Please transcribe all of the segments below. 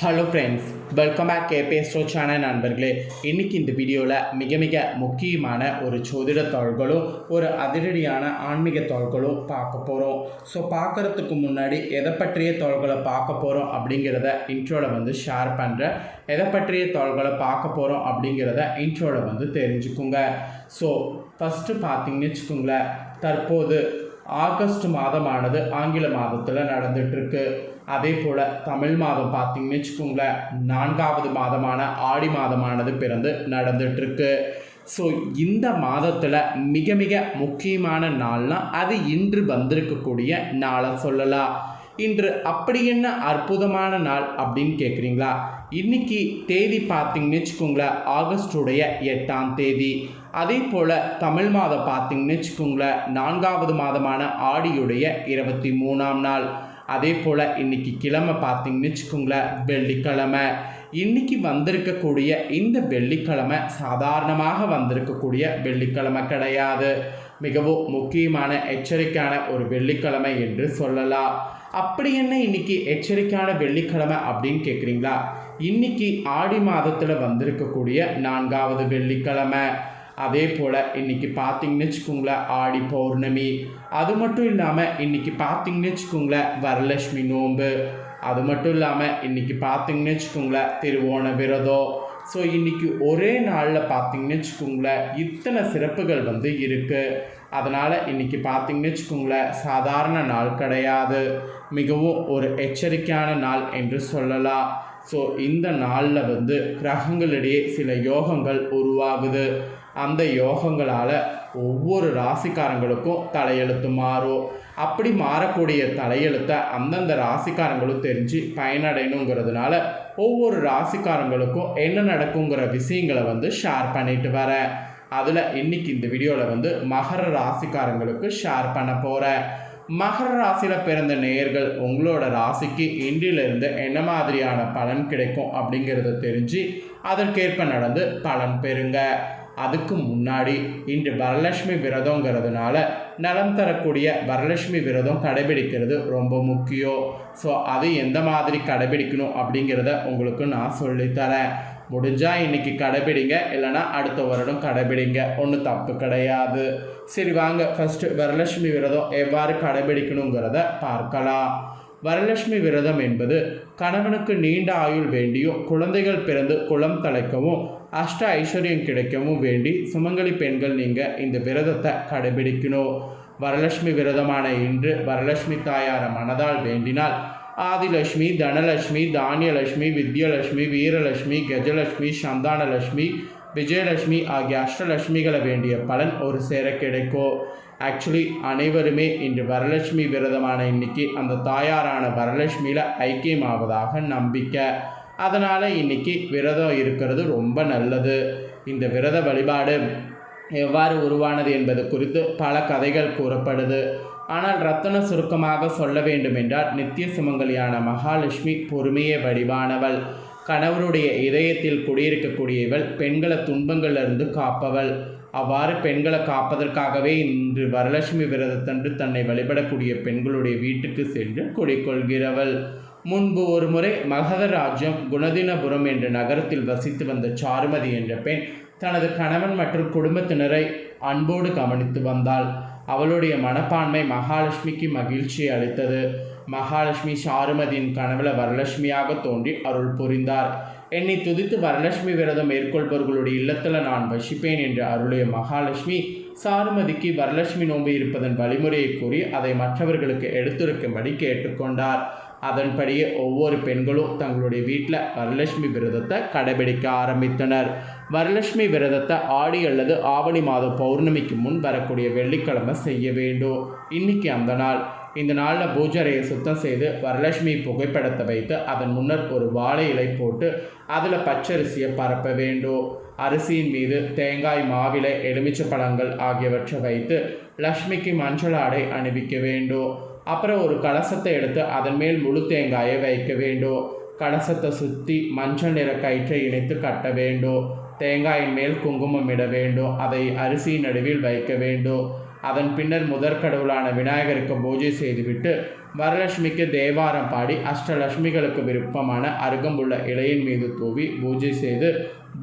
Hello friends welcome back கேபே ஸ்டோ channel நண்பர்களே. இன்றைக்கி இந்த வீடியோவில் மிக மிக முக்கியமான ஒரு சோதிட தாள்களும் ஒரு அதிரடியான ஆன்மீக தாள்களும் பார்க்க போகிறோம் ஸோ பார்க்குறதுக்கு முன்னாடி எதை பற்றிய தாள்களை பார்க்க போகிறோம் அப்படிங்கிறத இன்ட்ரோவில் வந்து ஷேர் பண்ணுறேன் எதை பற்றிய தாள்களை பார்க்க போகிறோம் அப்படிங்கிறத இன்ட்ரோவில் வந்து தெரிஞ்சுக்குங்க. ஸோ ஃபஸ்ட்டு பார்த்தீங்கன்னு வச்சுக்கோங்களேன் தற்போது ஆகஸ்ட் மாதமானது ஆங்கில மாதத்தில் நடந்துகிட்ருக்கு அதே போல் தமிழ் மாதம் பார்த்தீங்கன்னு வச்சுக்கோங்களேன் நான்காவது மாதமான ஆடி மாதமானது பிறந்து நடந்துகிட்ருக்கு ஸோ இந்த மாதத்தில் மிக மிக முக்கியமான நாள்னால் அது இன்று வந்திருக்கக்கூடிய நாளை சொல்லலாம். இன்று அப்படி என்ன அற்புதமான நாள் அப்படின்னு கேட்குறீங்களா இன்னைக்கு தேதி பார்த்தீங்கன்னு வச்சுக்கோங்களேன் ஆகஸ்டுடைய எட்டாம் தேதி. அதே போல் தமிழ் மாதம் பார்த்தீங்கன்னு வச்சுக்கோங்களேன் நான்காவது மாதமான ஆடியுடைய இருபத்தி மூணாம் நாள். அதே போல் இன்னைக்கு கிழமை பார்த்தீங்கன்னு வச்சுக்கோங்களேன் வெள்ளிக்கிழமை. இன்னைக்கு வந்திருக்கக்கூடிய இந்த வெள்ளிக்கிழமை சாதாரணமாக வந்திருக்கக்கூடிய வெள்ளிக்கிழமை கிடையாது. மிகவும் முக்கியமான எச்சரிக்கையான ஒரு வெள்ளிக்கிழமை என்று சொல்லலாம். அப்படி என்ன இன்னைக்கு எச்சரிக்கையான வெள்ளிக்கிழமை அப்படின்னு கேட்குறீங்களா இன்னைக்கு ஆடி மாதத்தில் வந்திருக்கக்கூடிய நான்காவது வெள்ளிக்கிழமை. அதே போல் இன்றைக்கி பார்த்தீங்கன்னு வச்சுக்கோங்களேன் ஆடி பௌர்ணமி. அது மட்டும் இல்லாமல் இன்றைக்கி பார்த்தீங்கன்னு வச்சுக்கோங்களேன் வரலட்சுமி நோன்பு. அது மட்டும் இல்லாமல் இன்றைக்கி பார்த்தீங்கன்னு வச்சுக்கோங்களேன் திருவோண விரதம். ஸோ இன்றைக்கி ஒரே நாளில் பார்த்தீங்கன்னு வச்சுக்கோங்களேன் இத்தனை சிறப்புகள் வந்து இருக்குது அதனால் இன்றைக்கி பார்த்தீங்கன்னு வச்சுக்கோங்களேன் சாதாரண நாள் கிடையாது. மிகவும் ஒரு எச்சரிக்கையான நாள் என்று சொல்லலாம். ஸோ இந்த நாளில் வந்து கிரகங்களிடையே சில யோகங்கள் உருவாகுது. அந்த யோகங்களால் ஒவ்வொரு ராசிக்காரங்களுக்கும் தலையெழுத்து மாறும் அப்படி மாறக்கூடிய தலையெழுத்தை அந்தந்த ராசிக்காரங்களும் தெரிஞ்சு பயனடையணுங்கிறதுனால ஒவ்வொரு ராசிக்காரங்களுக்கும் என்ன நடக்குங்கிற விஷயங்களை வந்து ஷேர் பண்ணிட்டு வரேன் அதில் இன்னைக்கு இந்த வீடியோவில் வந்து மகர ராசிக்காரங்களுக்கு ஷேர் பண்ண போகிறேன் மகர ராசியில் பிறந்த நேயர்கள் உங்களோட ராசிக்கு இன்றிலிருந்து என்ன மாதிரியான பலன் கிடைக்கும் அப்படிங்கிறத தெரிஞ்சு அதற்கேற்ப நடந்து பலன் பெறுங்க. அதுக்கு முன்னாடி இன்று வரலட்சுமி விரதங்கிறதுனால நலம் தரக்கூடிய வரலட்சுமி விரதம் கடைபிடிக்கிறது ரொம்ப முக்கியம். ஸோ அது எந்த மாதிரி கடைபிடிக்கணும் அப்படிங்கிறத உங்களுக்கு நான் சொல்லித்தரேன். முடிஞ்சால் இன்றைக்கி கடைபிடிங்க இல்லைனா அடுத்த வருடம் கடைபிடிங்க. ஒன்றும் தப்பு கிடையாது. சரி வாங்க. ஃபஸ்ட்டு வரலட்சுமி விரதம் எவ்வாறு கடைபிடிக்கணுங்கிறத பார்க்கலாம். வரலட்சுமி விரதம் என்பது கணவனுக்கு நீண்ட ஆயுள் வேண்டியும் குழந்தைகள் பிறந்து குளம் தலைக்கவும் அஷ்ட ஐஸ்வர்யம் கிடைக்கவும் வேண்டி சுமங்கலி பெண்கள் நீங்கள் இந்த விரதத்தை கடைபிடிக்கணும். வரலட்சுமி விரதமான இன்று வரலட்சுமி தாயாரை மனதால் வேண்டினால் ஆதிலட்சுமி தனலட்சுமி தானியலட்சுமி வித்யலட்சுமி வீரலட்சுமி கஜலட்சுமி சந்தானலட்சுமி விஜயலட்சுமி ஆகிய அஷ்டலட்சுமிகளை வேண்டிய பலன் ஒரு சேர கிடைக்கும். ஆக்சுவலி அனைவருமே இன்று வரலட்சுமி விரதமான இன்னைக்கு அந்த தாயாரான வரலட்சுமியில் ஐக்கியமாவதாக நம்பிக்கை. அதனால் இன்னைக்கு விரதம் இருக்கிறது ரொம்ப நல்லது. இந்த விரத வழிபாடு எவ்வாறு உருவானது என்பது குறித்து பல கதைகள் கூறப்படுது. ஆனால் ரத்தன சுருக்கமாக சொல்ல வேண்டுமென்றால் நித்திய சுமங்கலியான மகாலட்சுமி பொறுமையே வடிவானவள். கணவருடைய இதயத்தில் குடியிருக்கக்கூடியவள் பெண்களை துன்பங்களிலிருந்து காப்பவள். அவ்வாறு பெண்களை காப்பதற்காகவே இன்று வரலட்சுமி விரதத்தன்று தன்னை வழிபடக்கூடிய பெண்களுடைய வீட்டுக்கு சென்று குடிக்கொள்கிறவள். முன்பு ஒரு முறை மகதராஜ்யம் குணதினபுரம் என்ற நகரத்தில் வசித்து வந்த சாருமதி என்ற பெண் தனது கணவன் மற்றும் குடும்பத்தினரை அன்போடு கவனித்து வந்தாள். அவளுடைய மனப்பான்மை மகாலட்சுமிக்கு மகிழ்ச்சி அளித்தது. மகாலட்சுமி சாருமதியின் கனவுல வரலட்சுமியாக தோன்றி அருள் புரிந்தார். என்னை துதித்து வரலட்சுமி விரதம் மேற்கொள்பவர்களுடைய இல்லத்தில் நான் வசிப்பேன் என்று அருளிய மகாலட்சுமி சாருமதிக்கு வரலட்சுமி நோன்பு இருப்பதன் வழிமுறையை கூறி அதை மற்றவர்களுக்கு எடுத்துரைக்கும்படி கேட்டுக்கொண்டார். அதன்படியே ஒவ்வொரு பெண்களும் தங்களுடைய வீட்டில் வரலட்சுமி விரதத்தை கடைபிடிக்க ஆரம்பித்தனர். வரலட்சுமி விரதத்தை ஆடி அல்லது ஆவணி மாதம் பௌர்ணமிக்கு முன் வரக்கூடிய வெள்ளிக்கிழமை செய்ய வேண்டும். இன்னைக்கு அந்த நாள். இந்த நாளில் பூஜரையை சுத்தம் செய்து வரலட்சுமி புகைப்படத்தை வைத்து அதன் முன்னர் ஒரு வாழை இலை போட்டு அதில் பச்சரிசியை பரப்ப வேண்டும். அரிசியின் மீது தேங்காய் மாவிலை எலுமிச்சை பழங்கள் ஆகியவற்றை வைத்து லக்ஷ்மிக்கு மஞ்சள் ஆடை அணிவிக்க வேண்டும். அப்புறம் ஒரு கலசத்தை எடுத்து அதன் மேல் முழு தேங்காயை வைக்க வேண்டும். கலசத்தை சுற்றி மஞ்சள் நிற கயிற்றை இணைத்து கட்ட வேண்டும். தேங்காயின் மேல் குங்குமம் இட வேண்டும். அதை அரிசி நடுவில் வைக்க வேண்டும். அதன் பின்னர் முதற் கடவுளான விநாயகருக்கு பூஜை செய்துவிட்டு வரலட்சுமிக்கு தேவாரம் பாடி அஷ்டலட்சுமிகளுக்கு விருப்பமான அருகம்புள்ள இலையின் மீது தூவி பூஜை செய்து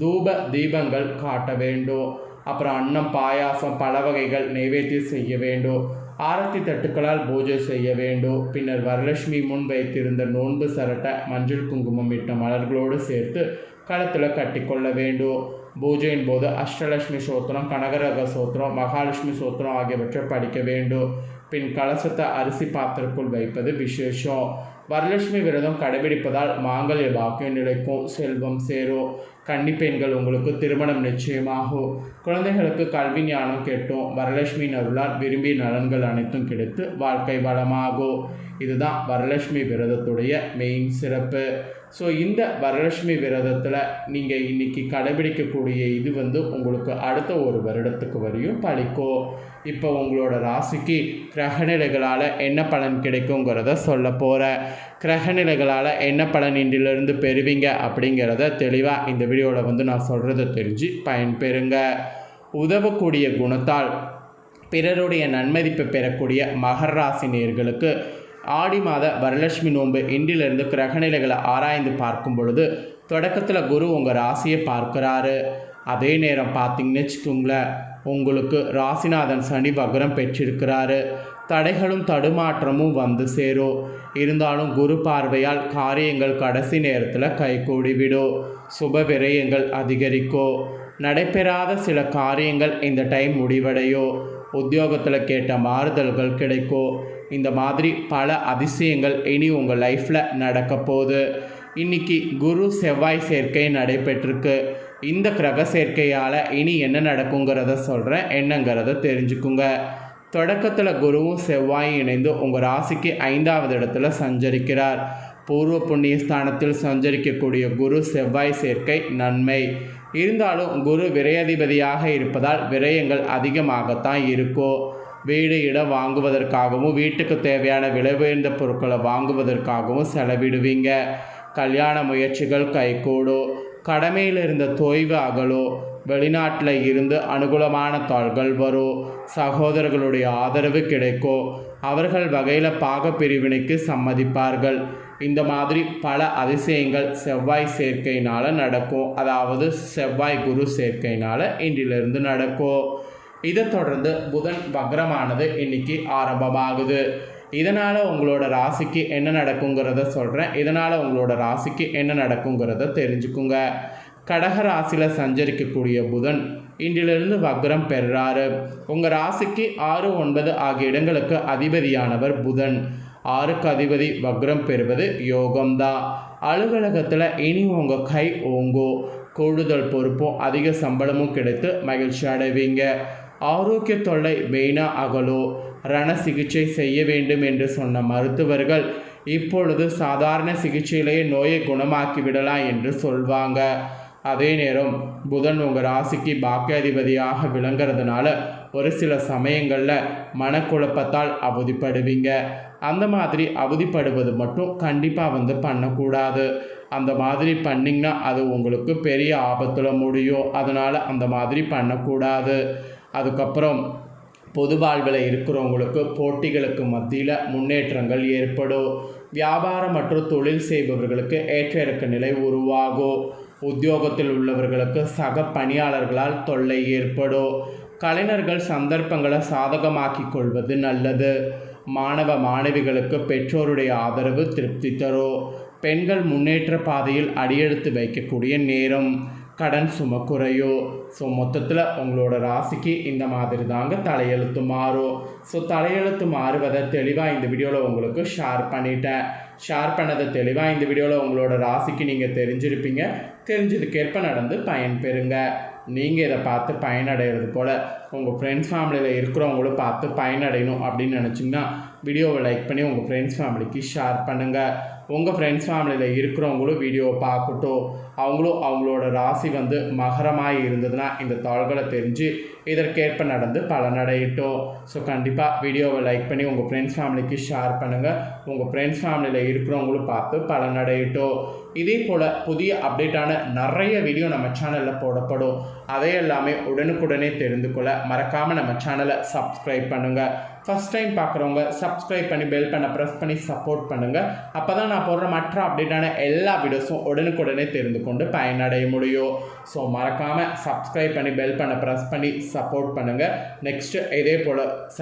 தூப தீபங்கள் காட்ட வேண்டும். அப்புறம் அன்னம் பாயாசம் பல வகைகள் நைவேத்தியம் செய்ய வேண்டும். ஆரத்தி தட்டுக்களால் பூஜை செய்ய வேண்டும். பின்னர் வரலட்சுமி முன் வைத்திருந்த நோன்பு சரட்டை மஞ்சள் குங்குமம் இட்ட மலர்களோடு சேர்த்து கழுத்தில் கட்டிக்கொள்ள வேண்டும். பூஜையின் போது அஷ்டலட்சுமி சோத்திரம் கனகரக சோத்திரம் மகாலட்சுமி சோத்திரம் ஆகியவற்றை படிக்க வேண்டும். பின் கலசத்தை அரிசி பாத்திரக்குள் வைப்பது விசேஷம். வரலட்சுமி விரதம் கடைபிடிப்பதால் மாங்கல்ய பாக்கியம் நிலைக்கும். செல்வம் சேரும். கன்னி பெண்கள் உங்களுக்கு திருமணம் நிச்சயமாகும். குழந்தைகளுக்கு கல்வி ஞானம் கெட்டும். வரலட்சுமி அருளால் விரும்பிய நலன்கள் அனைத்தும் கிடைத்து வாழ்க்கை வளமாகும். இதுதான் வரலட்சுமி விரதத்துடைய மெயின் சிறப்பு. ஸோ இந்த வரலட்சுமி விரதத்தில் நீங்கள் இன்றைக்கி கடைபிடிக்கக்கூடிய இது வந்து உங்களுக்கு அடுத்த ஒரு வருடத்துக்கு வரையும் பழிக்கும் இப்போ உங்களோட ராசிக்கு கிரகநிலைகளால் என்ன பலன் கிடைக்குங்கிறத சொல்ல போகிறேன் கிரகநிலைகளால் என்ன பலன் இன்றிலிருந்து பெறுவீங்க அப்படிங்கிறத தெளிவாக இந்த வீடியோவில் வந்து நான் சொல்கிறத தெரிஞ்சு பயன்பெறுங்க. உதவக்கூடிய குணத்தால் பிறருடைய நன்மதிப்பை பெறக்கூடிய மகர் ராசி நேர்களுக்கு ஆடி மாத வரலட்சுமி நோன்பு இன்றிலிருந்து கிரகநிலைகளை ஆராய்ந்து பார்க்கும் பொழுது தொடக்கத்தில் குரு உங்கள் ராசியை பார்க்குறாரு. அதே நேரம் பார்த்தீங்கன்னு வச்சுக்கோங்களேன் உங்களுக்கு ராசிநாதன் சனி வக்ரம் பெற்றிருக்கிறாரு. தடைகளும் தடுமாற்றமும் வந்து சேரும். இருந்தாலும் குரு பார்வையால் காரியங்கள் கடைசி நேரத்தில் கைகூடிவிடும். சுப விரயங்கள் அதிகரிக்கும். நடைபெறாத சில காரியங்கள் இந்த டைம் முடிவடையோ உத்தியோகத்தில் கேட்ட மாறுதல்கள் கிடைக்கும் இந்த மாதிரி பல அதிசயங்கள் இனி உங்கள் லைஃப்பில் நடக்க போகுது. இன்னைக்கு குரு செவ்வாய் சேர்க்கை நடைபெற்றிருக்கு. இந்த கிரக சேர்க்கையால் இனி என்ன நடக்குங்கிறத சொல்கிறேன் என்னங்கிறத தெரிஞ்சுக்குங்க. தொடக்கத்தில் குருவும் செவ்வாயும் இணைந்து உங்கள் ராசிக்கு ஐந்தாவது இடத்துல சஞ்சரிக்கிறார். பூர்வ புண்ணிய ஸ்தானத்தில் சஞ்சரிக்கக்கூடிய குரு செவ்வாய் சேர்க்கை நன்மை. இருந்தாலும் குரு விரயாதிபதியாக இருப்பதால் விரயங்கள் அதிகமாகத்தான் இருக்கும் வீடு இடம் வாங்குவதற்காகவும் வீட்டுக்கு தேவையான விலை உயர்ந்த பொருட்களை வாங்குவதற்காகவும் செலவிடுவீங்க. கல்யாண முயற்சிகள் கைகூடும் கடமையில் இருந்த தொய்வு அகலோ. வெளிநாட்டில் இருந்து அனுகூலமான தாள்கள் வரும் சகோதரர்களுடைய ஆதரவு கிடைக்கும் அவர்கள் வகையில் பாக பிரிவினைக்கு சம்மதிப்பார்கள். இந்த மாதிரி பல அதிசயங்கள் செவ்வாய் சேர்க்கையினால் நடக்கும். அதாவது செவ்வாய் குரு சேர்க்கையினால் இன்றிலிருந்து நடக்கும். இதை தொடர்ந்து புதன் வக்ரமானது இன்னைக்கு ஆரம்பமாகுது. இதனால் உங்களோட ராசிக்கு என்ன நடக்குங்கிறத சொல்கிறேன் இதனால் உங்களோட ராசிக்கு என்ன நடக்குங்கிறத தெரிஞ்சுக்குங்க. கடக ராசியில் சஞ்சரிக்கக்கூடிய புதன் இன்றிலிருந்து வக்ரம் பெறாரு. உங்கள் ராசிக்கு ஆறு ஒன்பது ஆகிய இடங்களுக்கு அதிபதியானவர் புதன். ஆறுக்கு அதிபதி வக்ரம் பெறுவது யோகம்தான் அலுவலகத்தில் இனி உங்கள் கை ஓங்கோ. கூடுதல் பொறுப்பும் அதிக சம்பளமும் கிடைத்து மகிழ்ச்சி அடைவீங்க. ஆரோக்கிய தொல்லை மெயினா அகலோ. ரண சிகிச்சை செய்ய வேண்டும் என்று சொன்ன மருத்துவர்கள் இப்பொழுது சாதாரண சிகிச்சையிலேயே நோயை குணமாக்கி விடலாம் என்று சொல்வாங்க. அதே நேரம் புதன் உங்கள் ராசிக்கு பாக்கியாதிபதியாக விளங்குறதுனால ஒரு சில சமயங்களில் மனக்குழப்பத்தால் அவதிப்படுவீங்க. அந்த மாதிரி அவதிப்படுவது மட்டும் கண்டிப்பாக வந்து பண்ணக்கூடாது. அந்த மாதிரி பண்ணிங்கன்னா அது உங்களுக்கு பெரிய ஆபத்தில் முடியும். அதனால் அந்த மாதிரி பண்ணக்கூடாது. அதுக்கப்புறம் பொது வாழ்வில் இருக்கிறவங்களுக்கு போட்டிகளுக்கு மத்தியில் முன்னேற்றங்கள் ஏற்படும். வியாபாரம் மற்றும் தொழில் செய்பவர்களுக்கு ஏற்ற இறக்க நிலை உருவாகும். உத்தியோகத்தில் உள்ளவர்களுக்கு சக பணியாளர்களால் தொல்லை ஏற்படும். கலைஞர்கள் சந்தர்ப்பங்களை சாதகமாக்கி கொள்வது நல்லது. மாணவ மாணவிகளுக்கு பெற்றோருடைய ஆதரவு திருப்தி தரும் பெண்கள் முன்னேற்ற பாதையில் அடியெடுத்து வைக்கக்கூடிய நேரம். கடன் சும குறையும் ஸோ மொத்தத்தில் உங்களோட ராசிக்கு இந்த மாதிரி தாங்க தலையெழுத்து மாறும். ஸோ தலையெழுத்து மாறுவதை தெளிவாக இந்த வீடியோவில் உங்களுக்கு ஷேர் பண்ணிட்டேன். ஷேர் பண்ணதை தெளிவாக இந்த வீடியோவில் உங்களோட ராசிக்கு நீங்கள் தெரிஞ்சிருப்பீங்க. தெரிஞ்சதுக்கேற்ப நடந்து பயன் பெறுங்க. நீங்கள் இதை பார்த்து பயனடைகிறது போல் உங்கள் ஃப்ரெண்ட்ஸ் ஃபேமிலியில் இருக்கிறவங்களும் பார்த்து பயனடையணும் அப்படின்னு நினச்சிங்கன்னா வீடியோவை லைக் பண்ணி உங்கள் ஃப்ரெண்ட்ஸ் ஃபேமிலிக்கு ஷேர் பண்ணுங்கள் உங்கள் ஃப்ரெண்ட்ஸ் ஃபேமிலியில் இருக்கிறவங்களும் வீடியோவை பார்க்கட்டும். அவங்களும் அவங்களோட ராசி வந்து மகரமாக இருந்ததுன்னா இந்த தாள்களை தெரிஞ்சு இதற்கேற்ப நடந்து பலனடையட்டும். ஸோ கண்டிப்பாக வீடியோவை லைக் பண்ணி உங்கள் ஃப்ரெண்ட்ஸ் ஃபேமிலிக்கு ஷேர் பண்ணுங்கள் உங்கள் ஃப்ரெண்ட்ஸ் ஃபேமிலியில் இருக்கிறவங்களும் பார்த்து பலனடையட்டும். இதே போல் புதிய அப்டேட்டான நிறைய வீடியோ நம்ம சேனலில் போடப்படும். அதை எல்லாமே உடனுக்குடனே தெரிந்து கொள்ள மறக்காமல் நம்ம சேனலை சப்ஸ்கிரைப் பண்ணுங்கள் ஃபஸ்ட் டைம் பார்க்குறவங்க சப்ஸ்கிரைப் பண்ணி பெல் பண்ண ப்ரெஸ் பண்ணி சப்போர்ட் பண்ணுங்கள் அப்போ தான் நான் போடுற மற்ற அப்டேட்டான எல்லா வீடியோஸும் உடனுக்குடனே தெரிந்து கொண்டு பயனடைய முடியும். ஸோ மறக்காமல் சப்ஸ்கிரைப் பண்ணி பெல் பண்ண ப்ரெஸ் பண்ணி சப்போர்ட் பண்ணுங்கள் நெக்ஸ்ட்டு இதே போல் சந்